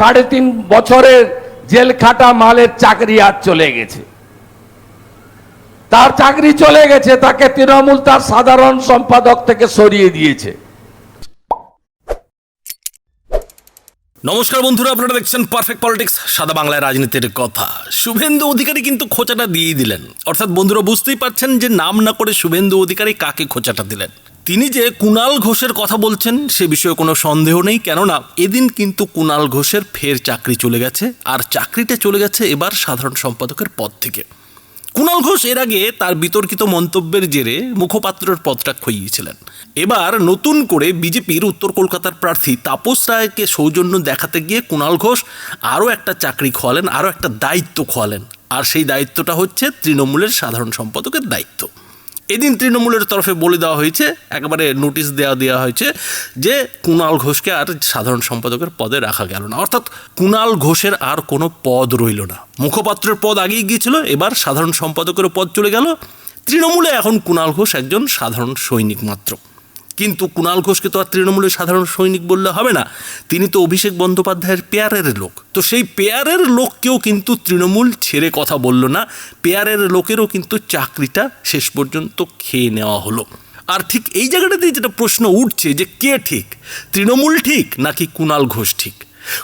সাড়ে তিন বছরের জেল খাটা মালের চাকরি আর চলে গেছে। তার চাকরি চলে গেছে, তাকে তৃণমূল তার সাধারণ সম্পাদক থেকে সরিয়ে দিয়েছে। নমস্কার বন্ধুরা, আপনারা দেখছেন পারফেক্ট পলিটিক্স সাদা বাংলায় রাজনীতির কথা। শুভেন্দু অধিকারী কিন্তু খোঁচাটা দিয়ে দিলেন। অর্থাৎ বন্ধুরা, বুঝতেই পারছেন যে নাম না করে শুভেন্দু অধিকারী কাকে খোঁচাটা দিলেন। তিনি যে কুণাল ঘোষের কথা বলছেন, সে বিষয়ে কোনো সন্দেহ নেই, কেননা এদিন কিন্তু কুণাল ঘোষের ফের চাকরি চলে গেছে, আর চাকরিটা চলে গেছে এবার সাধারণ সম্পাদকের পদ থেকে। কুণাল ঘোষ এর আগে তার বিতর্কিত মন্তব্যের জেরে মুখপাত্রের পদটা খইয়েছিলেন। এবার নতুন করে বিজেপির উত্তর কলকাতার প্রার্থী তাপস রায়কে সৌজন্য দেখাতে গিয়ে কুণাল ঘোষ আরও একটা চাকরি খোয়ালেন, আরও একটা দায়িত্ব খোয়ালেন। আর সেই দায়িত্বটা হচ্ছে তৃণমূলের সাধারণ সম্পাদকের দায়িত্ব। এদিন তৃণমূলের তরফে বলে দেওয়া হয়েছে, একেবারে নোটিশ দেওয়া দেওয়া হয়েছে যে কুণাল ঘোষকে আর সাধারণ সম্পাদকের পদে রাখা গেল না। অর্থাৎ কুণাল ঘোষের আর কোনো পদ রইল না। মুখপাত্রের পদ আগেই গিয়েছিল, এবার সাধারণ সম্পাদকের পদ চলে গেল। তৃণমূলে এখন কুণাল ঘোষ একজন সাধারণ সৈনিক মাত্র। কিন্তু কুণাল ঘোষকে তো আর তৃণমূলের সাধারণ সৈনিক বললে হবে না। তিনি তো অভিষেক বন্দ্যোপাধ্যায়ের পেয়ারের লোক। তো সেই পেয়ারের লোককেও কিন্তু তৃণমূল ছেড়ে কথা বলল না। পেয়ারের লোকেরও কিন্তু চাকরিটা শেষ পর্যন্ত খেয়ে নেওয়া হলো। আর ঠিক এই জায়গাটাতেই যেটা প্রশ্ন উঠছে যে কে ঠিক? তৃণমূল ঠিক নাকি কুণাল ঘোষ ঠিক?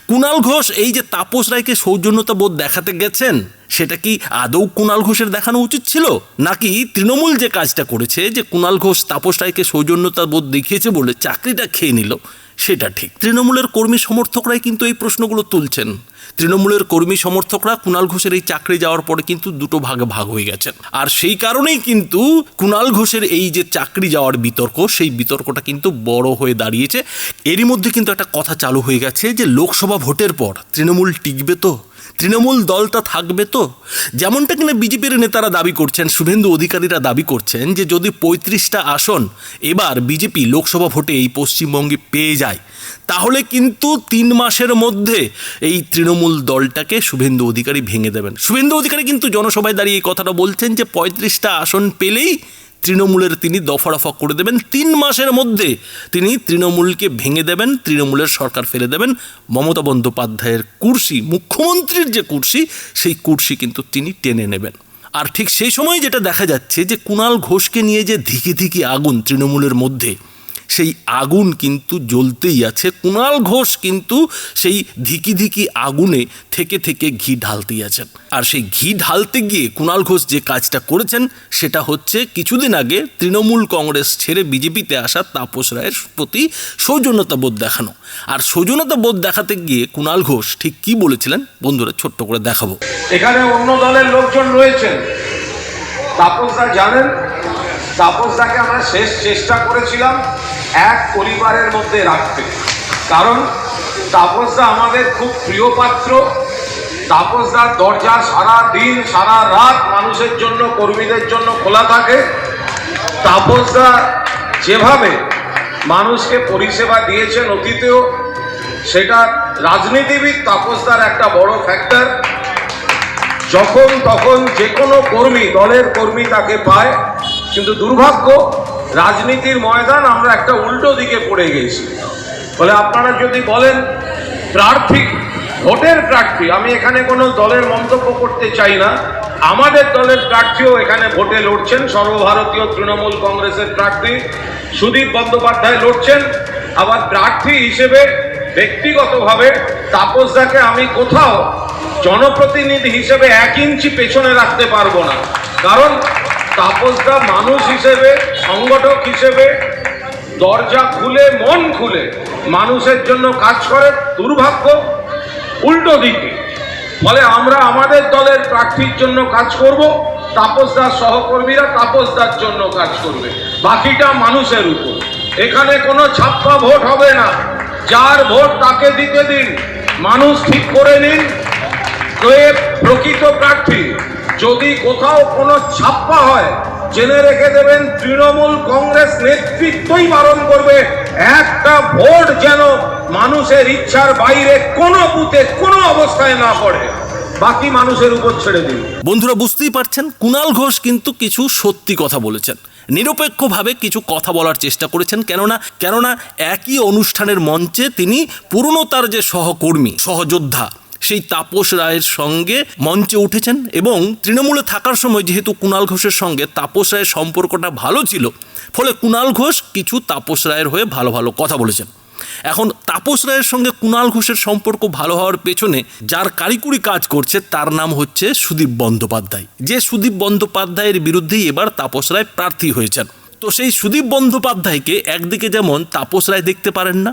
কুণাল ঘোষ, এই যে তাপস রায়কে সৌজন্যতা বোধ দেখাতে গেছেন, সেটা কি আদৌ কুণাল ঘোষের দেখানো উচিত ছিল? নাকি তৃণমূল যে কাজটা করেছে, যে কুণাল ঘোষ তাপস রায়কে সৌজন্যতা বোধ দেখিয়েছে বলে চাকরিটা খেয়ে নিল, সেটা ঠিক। তৃণমূলের কর্মী সমর্থকরাই কিন্তু এই প্রশ্নগুলো তুলছেন। তৃণমূলের কর্মী সমর্থকরা কুণাল ঘোষের এই চাকরি যাওয়ার পরে কিন্তু দুটো ভাগে ভাগ হয়ে গেছেন। আর সেই কারণেই কিন্তু কুণাল ঘোষের এই যে চাকরি যাওয়ার বিতর্ক, সেই বিতর্কটা কিন্তু বড় হয়ে দাঁড়িয়েছে। এরই মধ্যে কিন্তু একটা কথা চালু হয়ে গেছে যে লোকসভা ভোটের পর তৃণমূল টিকবে তো? তৃণমূল দলটা থাকবে তো? যেমনটা কিনা বিজেপির নেতারা দাবি করছেন, শুভেন্দু অধিকারীরা দাবি করছেন যে যদি পঁয়ত্রিশটা আসন, এবার বিজেপি লোকসভা ভোটে এই পশ্চিমবঙ্গে পেয়ে যায় তাহলে কিন্তু তিন মাসের মধ্যে এই তৃণমূল দলটাকে শুভেন্দু অধিকারী ভেঙে দেবেন। শুভেন্দু অধিকারী কিন্তু জনসভায় দাঁড়িয়ে এই কথাটা বলছেন যে পঁয়ত্রিশটা আসন পেলেই তৃণমূলের তিনি দফা রফা করে দেবেন। তিন মাসের মধ্যে তিনি তৃণমূলকে ভেঙে দেবেন, তৃণমূলের সরকার ফেলে দেবেন। মমতা বন্দ্যোপাধ্যায়ের কুর্সি, মুখ্যমন্ত্রীর যে কুর্সি, সেই কুর্সি কিন্তু তিনি টেনে নেবেন। আর ঠিক সেই সময় যেটা দেখা যাচ্ছে যে কুণাল ঘোষকে নিয়ে যে ধিকি ধিকি আগুন তৃণমূলের মধ্যে সেই আগুন কিন্তু জ্বলতেই আছে। কুণাল ঘোষ কিন্তু সেই ধিকি ধিকি আগুনে থেকে থেকে ঘি ঢালতেই আছেন। আর সেই ঘি ঢালতে গিয়ে কুণাল ঘোষ যে কাজটা করেছেন, সেটা হচ্ছে কিছুদিন আগে তৃণমূল কংগ্রেস ছেড়ে বিজেপিতে আসা তাপস রায়ের প্রতি সৌজন্যতা বোধ দেখানো। আর সৌজন্যতা বোধ দেখাতে গিয়ে কুণাল ঘোষ ঠিক কি বলেছিলেন? বন্ধুরা, ছোট্ট করে দেখাবো। এখানে অন্য দলের লোকজন রয়েছেন। তাপসদা জানেন? তাপসদাকে আমরা শেষ চেষ্টা করেছিলাম। এক পরিবারের মধ্যে রাখতে কারণ তাপসদা আমাদের খুব প্রিয় পাত্র। তাপসদার দরজা সারা দিন, সারা রাত মানুষের জন্য, কর্মীদের জন্য খোলা থাকে। তাপসদা যেভাবে মানুষকে পরিষেবা দিয়েছেন অতীতেও, সেটা রাজনীতিবিদ তাপসদার একটা বড় ফ্যাক্টর যখন তখন যে কোনো কর্মী, দলের কর্মী তাকে পায়। কিন্তু দুর্ভাগ্য রাজনীতির ময়দান আমরা একটা উল্টো দিকে পড়ে গেছি। বলে আপনারা যদি বলেন, প্রার্থী, ভোটের প্রার্থী, আমি এখানে কোনো দলের মন্তব্য করতে চাই না। আমাদের দলের প্রার্থীও এখানে ভোটে লড়ছেন, সর্বভারতীয় তৃণমূল কংগ্রেসের প্রার্থী সুদীপ বন্দ্যোপাধ্যায় লড়ছেন। আবার প্রার্থী হিসেবে, ব্যক্তিগতভাবে তাপসদাকে আমি কোথাও জনপ্রতিনিধি হিসেবে এক ইঞ্চি পেছনে রাখতে পারব না। কারণ তাপসদা মানুষ হিসেবে, সংগঠক হিসেবে দরজা খুলে, মন খুলে মানুষের জন্য কাজ করে দুর্ভাগ্য উল্টো দিকে। ফলে আমরা আমাদের দলের প্রার্থীর জন্য কাজ করব তাপসদার সহকর্মীরা তাপসদার জন্য কাজ করবে, বাকিটা মানুষের উপর। এখানে কোনো ছাপ্পা ভোট হবে না। যার ভোট তাকে দিতে দিন। মানুষ ঠিক করে নিন। প্রকৃত প্রার্থী যদি কোথাও কোনো ছাপ্পা হয়, জেনে রেখে দেবেন তৃণমূল কংগ্রেস নেতৃত্বই বারণ করবে। একটা ভোট যেন মানুষের ইচ্ছার বাইরে কোনো বুথে, কোনো অবস্থায় না পড়ে। বাকি মানুষের উপর ছেড়ে দিন। বন্ধুরা, বুঝতেই পারছেন কুণাল ঘোষ কিন্তু কিছু সত্যি কথা বলেছেন। নিরপেক্ষভাবে কিছু কথা বলার চেষ্টা করেছেন, কেননা কেননা একই অনুষ্ঠানের মঞ্চে তিনি পুরনো তার যে সহকর্মী, সহযোদ্ধা সেই তাপস রায়ের সঙ্গে মঞ্চে উঠেছেন এবং তৃণমূলে থাকার সময় যেহেতু কুণাল ঘোষের সঙ্গে তাপস রায়ের সম্পর্কটা ভালো ছিল, ফলে কুণাল ঘোষ কিছু তাপস রায়ের হয়ে ভালো ভালো কথা বলেছেন। এখন তাপস রায়ের সঙ্গে কুণাল ঘোষের সম্পর্ক ভালো হওয়ার পেছনে যার কারিকুরি কাজ করছে, তার নাম হচ্ছে সুদীপ বন্দ্যোপাধ্যায়। যে সুদীপ বন্দ্যোপাধ্যায়ের বিরুদ্ধেই এবার তাপস রায় প্রার্থী হয়েছেন। তো সেই সুদীপ বন্দ্যোপাধ্যায়কে একদিকে যেমন তাপস রায় দেখতে পারেন না,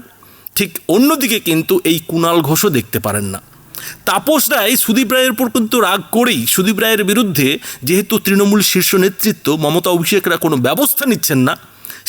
ঠিক অন্যদিকে কিন্তু এই কুণাল ঘোষও দেখতে পারেন না। তাপস রায় সুদীপ রায়ের উপর কিন্তু রাগ করেই সুদীপ রায়ের বিরুদ্ধে যেহেতু তৃণমূল শীর্ষ নেতৃত্ব, মমতা অভিষেকরা কোনো ব্যবস্থা নিচ্ছেন না,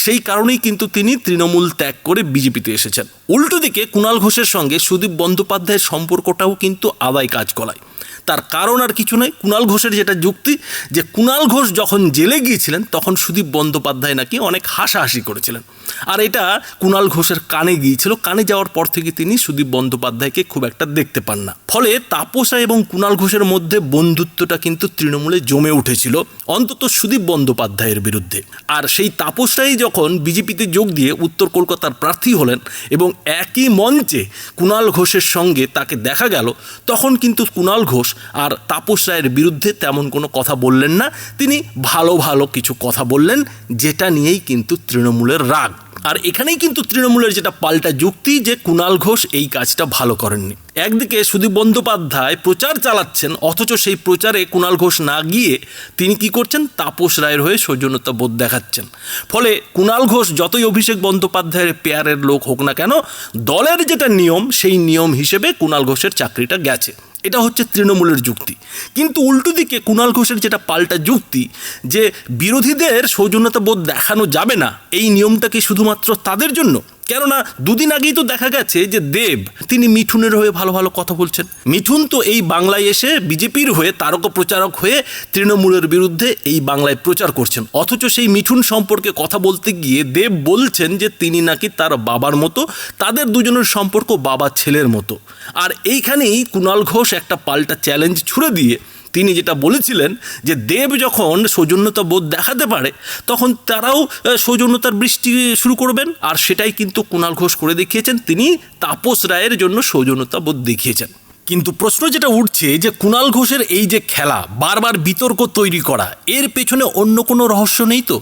সেই কারণেই কিন্তু তিনি তৃণমূল ত্যাগ করে বিজেপিতে এসেছেন। উল্টো দিকে কুণাল ঘোষের সঙ্গে সুদীপ বন্দ্যোপাধ্যায়ের সম্পর্কটাও কিন্তু আদায় কাজ করায়। তার কারণ আর কিছু নয়। কুণাল ঘোষের যেটা যুক্তি, যে কুণাল ঘোষ যখন জেলে গিয়েছিলেন, তখন সুদীপ বন্দ্যোপাধ্যায় নাকি অনেক হাসাহাসি করেছিলেন। আর এটা কুণাল ঘোষের কানে গিয়েছিল। কানে যাওয়ার পর থেকে তিনি সুদীপ বন্দ্যোপাধ্যায়কে খুব একটা দেখতে পান না। ফলে তাপসা এবং কুণাল ঘোষের মধ্যে বন্ধুত্বটা কিন্তু তৃণমূলে জমে উঠেছিল অন্তত সুদীপ বন্দ্যোপাধ্যায়ের বিরুদ্ধে। আর সেই তাপসরাই যখন বিজেপিতে যোগ দিয়ে উত্তর কলকাতার প্রার্থী হলেন এবং একই মঞ্চে কুণাল ঘোষের সঙ্গে তাকে দেখা গেল, তখন কিন্তু কুণাল ঘোষ আর তাপস রায়ের বিরুদ্ধে তেমন কোনো কথা বললেন না। তিনি ভালো ভালো কিছু কথা বললেন, যেটা নিয়েই কিন্তু তৃণমূলের রাগ। আর এখানেই কিন্তু তৃণমূলের যেটা পাল্টা যুক্তি যে কুণাল ঘোষ এই কাজটা ভালো করেননি। একদিকে সুদীপ বন্দ্যোপাধ্যায় প্রচার চালাচ্ছেন, অথচ সেই প্রচারে কুণাল ঘোষ না গিয়ে তিনি কি করছেন? তাপস রায়ের হয়ে সৌজন্যতা বোধ দেখাচ্ছেন। ফলে কুণাল ঘোষ যতই অভিষেক বন্দ্যোপাধ্যায়ের পেয়ারের লোক হোক না কেন, দলের যেটা নিয়ম, সেই নিয়ম হিসেবে কুণাল ঘোষের চাকরিটা গেছে। এটা হচ্ছে তৃণমূলের যুক্তি। কিন্তু উল্টো দিকে কুণাল ঘোষের যেটা পাল্টা যুক্তি, যে বিরোধীদের সৌজন্যতা বোধ দেখানো যাবে না, এই নিয়মটা কি শুধুমাত্র তাদের জন্য? কেননা দুদিন আগেই তো দেখা গেছে যে দেব তিনি মিঠুনের হয়ে ভালো ভালো কথা বলছেন। মিঠুন তো এই বাংলায় এসে বিজেপির হয়ে তারক প্রচারক হয়ে তৃণমূলের বিরুদ্ধে এই বাংলায় প্রচার করছেন। অথচ সেই মিঠুন সম্পর্কে কথা বলতে গিয়ে দেব বলছেন যে তিনি নাকি তার বাবার মতো, তাদের দুজনের সম্পর্ক বাবা ছেলের মতো। আর এইখানেই কুণাল ঘোষ একটা পাল্টা চ্যালেঞ্জ ছুড়ে দিয়ে তিনি যেটা বলেছিলেন যে দেব যখন সৌজন্যতা বোধ দেখাতে পারে, তখন তারাও সৌজন্যতার বৃষ্টি শুরু করবেন। আর সেটাই কিন্তু কুণাল ঘোষ করে দেখিয়েছেন, তিনি তাপস রায়ের জন্য সৌজন্যতা বোধ দেখিয়েছেন। কিন্তু প্রশ্ন যেটা উঠছে যে কুণাল ঘোষের এই যে খেলা, বারবার বিতর্ক তৈরি করা, এর পেছনে অন্য কোনো রহস্য নেই তো?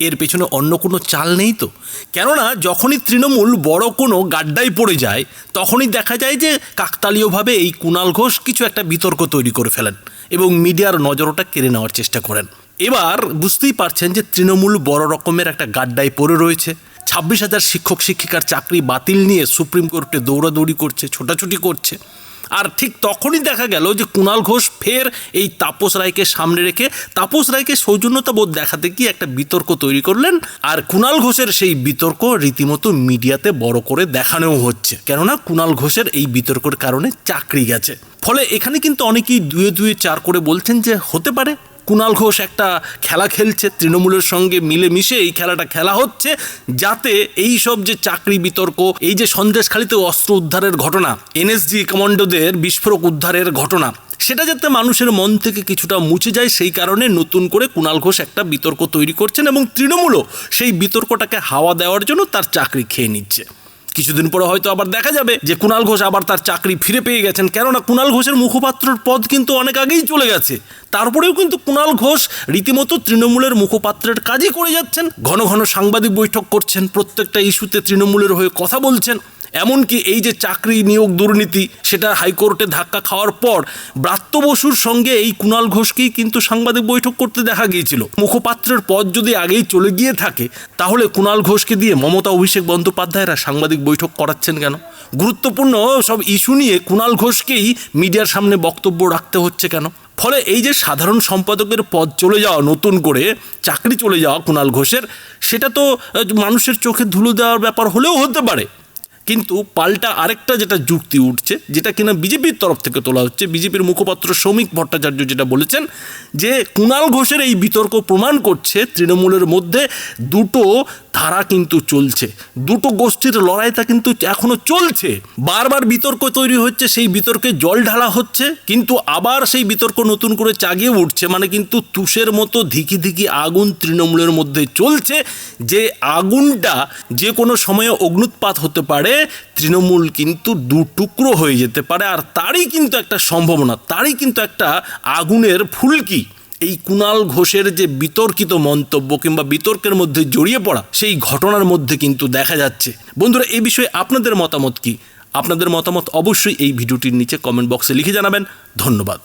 এর পেছনে অন্য কোনো চাল নেই তো? কেননা যখনই তৃণমূল বড় কোনো গাড্ডায় পড়ে যায়, তখনই দেখা যায় যে কাকতালীয়ভাবে এই কুণাল ঘোষ কিছু একটা বিতর্ক তৈরি করে ফেলেন এবং মিডিয়ার নজরটা কেড়ে নেওয়ার চেষ্টা করেন। এবার বুঝতেই পারছেন যে তৃণমূল বড় রকমের একটা গাড্ডায় পড়ে রয়েছে। ছাব্বিশ হাজার শিক্ষক শিক্ষিকার চাকরি বাতিল নিয়ে সুপ্রিম কোর্টে দৌড়াদৌড়ি করছে, ছোটাছুটি করছে। আর ঠিক তখনই দেখা গেল যে কুণাল ঘোষ ফের এই তাপস রায়কে সামনে রেখে তাপস রায়কে সৌজন্যতা বোধ দেখাতে গিয়ে একটা বিতর্ক তৈরি করলেন। আর কুণাল ঘোষের সেই বিতর্ক রীতিমতো মিডিয়াতে বড় করে দেখানোও হচ্ছে। কেননা কুণাল ঘোষের এই বিতর্কের কারণে চাকরি গেছে। ফলে এখানে কিন্তু অনেকেই দুয়ে দুয়ে চার করে বলছেন যে হতে পারে কুণাল ঘোষ একটা খেলা খেলছে, তৃণমূলের সঙ্গে মিলেমিশে এই খেলাটা খেলা হচ্ছে, যাতে এই সব যে চাকরি বিতর্ক, এই যে সন্দেশখালিতে অস্ত্র উদ্ধারের ঘটনা, এনএসজি কমান্ডোদের বিস্ফোরক উদ্ধারের ঘটনা, সেটা যাতে মানুষের মন থেকে কিছুটা মুছে যায়, সেই কারণে নতুন করে কুণাল ঘোষ একটা বিতর্ক তৈরি করছেন এবং তৃণমূলও সেই বিতর্কটাকে হাওয়া দেওয়ার জন্য তার চাকরি খেয়ে নিচ্ছে। কিছুদিন পরে হয়তো আবার দেখা যাবে যে কুণাল ঘোষ আবার তার চাকরি ফিরে পেয়ে গেছেন। কেননা কুণাল ঘোষের মুখপাত্রর পদ কিন্তু অনেক আগেই চলে গেছে। তারপরেও কিন্তু কুণাল ঘোষ রীতিমতো তৃণমূলের মুখপাত্রের কাজই করে যাচ্ছেন। ঘন ঘন সাংবাদিক বৈঠক করছেন। প্রত্যেকটা ইস্যুতে তৃণমূলের হয়ে কথা বলছেন। এমনকি এই যে চাকরি নিয়োগ দুর্নীতি, সেটা হাইকোর্টে ধাক্কা খাওয়ার পর ব্রাত্য বসুর সঙ্গে এই কুণাল ঘোষকেই কিন্তু সাংবাদিক বৈঠক করতে দেখা গিয়েছিল। মুখপাত্রের পদ যদি আগেই চলে গিয়ে থাকে, তাহলে কুণাল ঘোষকে দিয়ে মমতা অভিষেক বন্দ্যোপাধ্যায়রা সাংবাদিক বৈঠক করাচ্ছেন কেন? গুরুত্বপূর্ণ সব ইস্যু নিয়ে কুণাল ঘোষকেই মিডিয়ার সামনে বক্তব্য রাখতে হচ্ছে কেন? ফলে এই যে সাধারণ সম্পাদকের পদ চলে যাওয়া নতুন করে, চাকরি চলে যাওয়া কুণাল ঘোষের, সেটা তো মানুষের চোখে ধুলো দেওয়ার ব্যাপার হলেও হতে পারে। কিন্তু পাল্টা আরেকটা যেটা যুক্তি উঠছে, যেটা কিনা বিজেপির তরফ থেকে তোলা হচ্ছে, বিজেপির মুখপাত্র শ্রমিক ভট্টাচার্য যেটা বলেছেন যে কুণাল ঘোষের এই বিতর্ক প্রমাণ করছে তৃণমূলের মধ্যে দুটো ধারা কিন্তু চলছে। দুটো গোষ্ঠীর লড়াইটা কিন্তু এখনও চলছে। বারবার বিতর্ক তৈরি হচ্ছে, সেই বিতর্কে জল ঢালা হচ্ছে, কিন্তু আবার সেই বিতর্ক নতুন করে চাগিয়ে উঠছে মানে কিন্তু তুষের মতো ধিকি ধিকি আগুন তৃণমূলের মধ্যে চলছে, যে আগুনটা যে কোনো সময়ে অগ্নুৎপাত হতে পারে তৃণমূল কিন্তু দু টুকরো হয়ে যেতে পারে, আর তারই কিন্তু একটা সম্ভাবনা, তারই কিন্তু একটা আগুনের ফুলকি। এই কুণাল ঘোষের যে বিতর্কিত মন্তব্য কিংবা বিতর্কের মধ্যে জড়িয়ে পড়া, সেই ঘটনার মধ্যে কিন্তু দেখা যাচ্ছে। বন্ধুরা এই বিষয়ে আপনাদের মতামত কি? আপনাদের মতামত অবশ্যই এই ভিডিওটির নিচে কমেন্ট বক্সে লিখে জানাবেন। ধন্যবাদ।